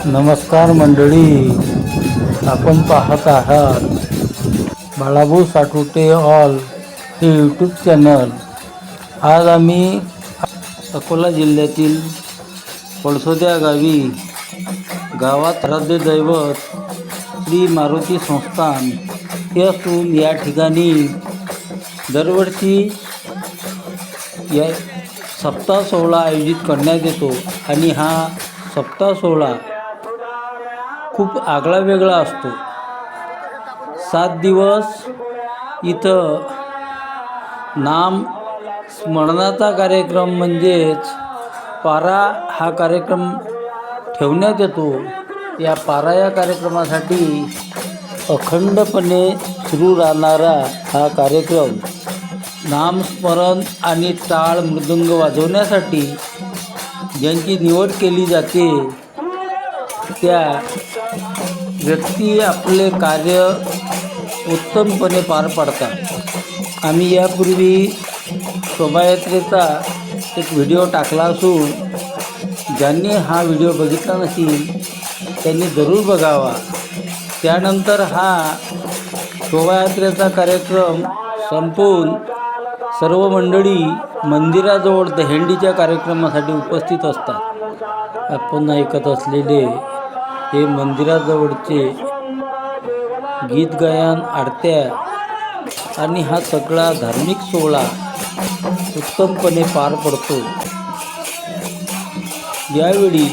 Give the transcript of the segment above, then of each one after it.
नमस्कार मंडळी. आपण पाहत आहात बाळाभाऊ साठोटे ऑल हे यूट्यूब चॅनल आज आम्ही अकोला जिल्ह्यातील पळसोद्या गावी गावात आराध्य दैवत श्री मारुती संस्थान हे असून या ठिकाणी दरवर्षी या सप्ताह सोहळा आयोजित करण्यात येतो आणि हा सप्ताह सोहळा खूप आगळा वेगळा असतो. सात दिवस इथं नाम स्मरणाचा कार्यक्रम म्हणजेच पारा हा कार्यक्रम ठेवण्यात येतो. या पारा या कार्यक्रमासाठी अखंडपणे सुरू राहणारा हा कार्यक्रम. नामस्मरण आणि टाळ मृदुंग वाजवण्यासाठी ज्यांची निवड केली जाते त्या व्यक्ती आपले कार्य उत्तमपणे पार पाडतात. आम्ही यापूर्वी शोभायात्रेचा एक व्हिडिओ टाकला असून ज्यांनी हा व्हिडिओ बघितला नसेल त्यांनी जरूर बघावा. त्यानंतर हा शोभायात्रेचा कार्यक्रम संपवून सर्व मंडळी मंदिराजवळ दहेंडीच्या कार्यक्रमासाठी उपस्थित असतात. आपण ऐकत असलेले हे मंदिराजवळचे गीत गायन आरत्या आणि हा सगळा धार्मिक सोहळा उत्तमपणे पार पडतो. यावेळी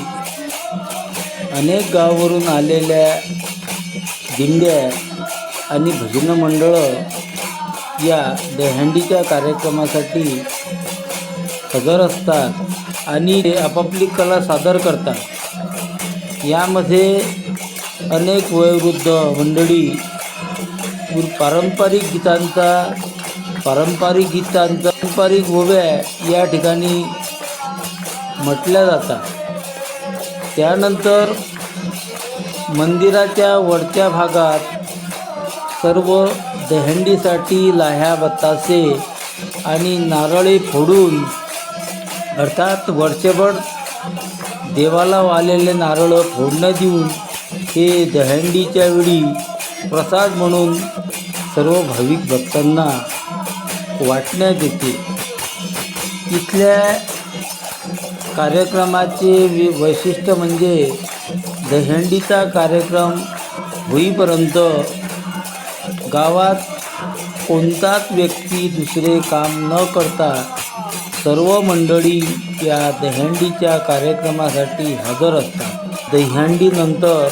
अनेक गावावरून आलेल्या दिंड्या आणि भजन मंडळं या दहंडीच्या कार्यक्रमासाठी हजर असतात आणि ते आपापली कला सादर करतात. यामध्ये अनेक वयोवृद्ध मंडळी पारंपरिक गीतांचा पारंपरिक गीतांचा पारंपरिक ओव्या या ठिकाणी म्हटल्या जातात. त्यानंतर मंदिराच्या वरच्या भागात सर्व दहंडीसाठी लाह्या बतासे आणि नारळे फोडून अर्थात वर्षभर देवाला वालेले नारळ फोडणं देऊन हे दहंडीच्या वेळी प्रसाद म्हणून सर्व भाविक भक्तांना वाटण्यात येते इथल्या कार्यक्रमाचे वि वैशिष्ट्य म्हणजे दहंडीचा कार्यक्रम होईपर्यंत गावात कोणताच व्यक्ती दुसरे काम न करता सर्व मंडळी या दहीहंडीच्या कार्यक्रमासाठी हजर असतात. दहीहंडीनंतर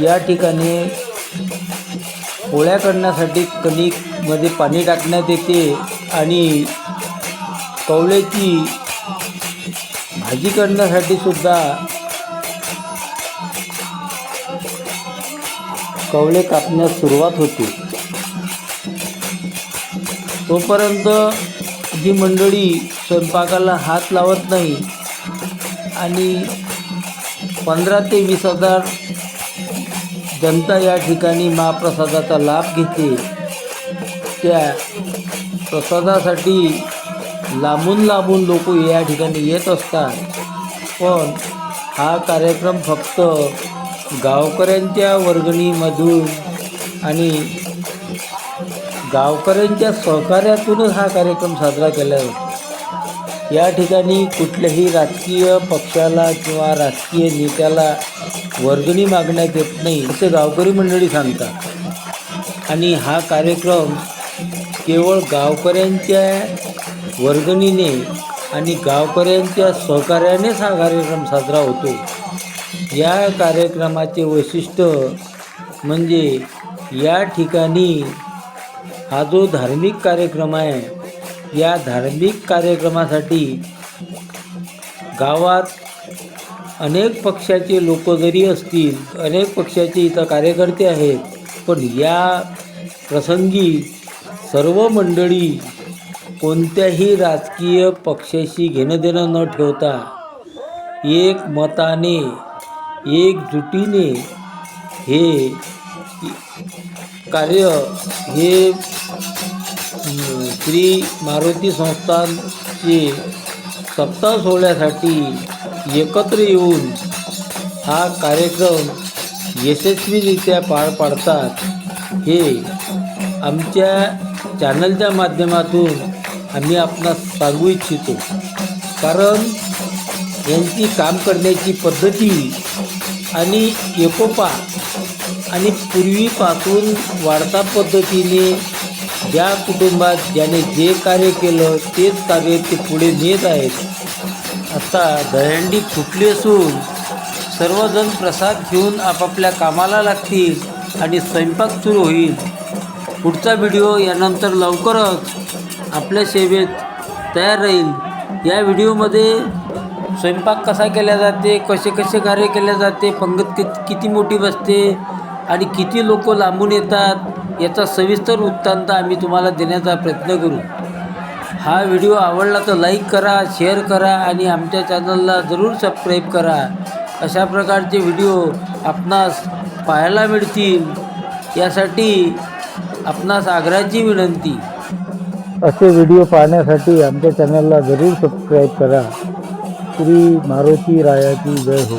या ठिकाणी पोळ्या करण्यासाठी कणिकमध्ये पाणी टाकण्यात येते आणि कवळ्याची भाजी करण्यासाठी सुद्धा कवळे कापण्यास सुरुवात होते. तोपर्यंत जी मंडळी स्वयंपाकाला हात लावत नाही आणि पंधरा ते वीस हजार जनता या ठिकाणी महाप्रसादाचा लाभ घेते त्या प्रसादासाठी लांबून लांबून लोक या ठिकाणी येत असतात. पण हा कार्यक्रम फक्त गावकऱ्यांच्या वर्गणीमधून आणि गावकऱ्यांच्या सहकार्यातूनच हा कार्यक्रम साजरा केला जातो. या ठिकाणी कुठल्याही राजकीय पक्षाला किंवा राजकीय नेत्याला वर्गणी मागण्यात येत नाही असे गावकरी मंडळी सांगतात. आणि हा कार्यक्रम केवळ गावकऱ्यांच्या वर्गणीने आणि गावकऱ्यांच्या सहकार्यानेच हा कार्यक्रम साजरा होतो. या कार्यक्रमाचे वैशिष्ट्य म्हणजे या ठिकाणी हा जो धार्मिक कार्यक्रम आहे या धार्मिक कार्यक्रमासाठी गावात अनेक पक्षाचे लोक जरी असतील अनेक पक्षाचे इथं कार्यकर्ते आहेत पण या प्रसंगी सर्व मंडळी कोणत्याही राजकीय पक्षाशी घेणं देणं न ठेवता एक मताने एकजुटीने हे कार्य हे श्री मारुती संस्थानचे सप्ताह सोहळ्यासाठी एकत्र येऊन हा कार्यक्रम यशस्वीरित्या पार पाडतात. हे आमच्या चॅनलच्या माध्यमातून आम्ही आपणास सांगू इच्छितो. कारण यांची काम करण्याची पद्धती आणि एकोपा आणि पूर्वीपासून वाढता पद्धतीने ज्या कुटुंबात ज्याने जे कार्य केलं तेच कार्य ते पुढे नेत आहेत. आता दहंडी फुटली असून सर्वजण प्रसाद घेऊन आपापल्या कामाला लागतील आणि स्वयंपाक सुरू होईल. पुढचा व्हिडिओ यानंतर लवकरच आपल्या सेवेत तयार राहील. या व्हिडिओमध्ये स्वयंपाक कसा केला जाते कसे कसे कार्य केले जाते पंगत कित किती मोठी बसते आणि किती लोक लांबून येतात याचा सविस्तर वृत्तांत आम्ही तुम्हाला देण्याचा प्रयत्न करू. हा व्हिडिओ आवडला तर लाईक करा शेअर करा आणि आमच्या चॅनलला जरूर सबस्क्राईब करा. अशा प्रकारचे व्हिडिओ आपणास पाहायला मिळतील. यासाठी आपणास आग्रहाची विनंती. असे व्हिडिओ पाहण्यासाठी आमच्या चॅनलला जरूर सबस्क्राईब करा. श्री मारुती रायाची जय हो.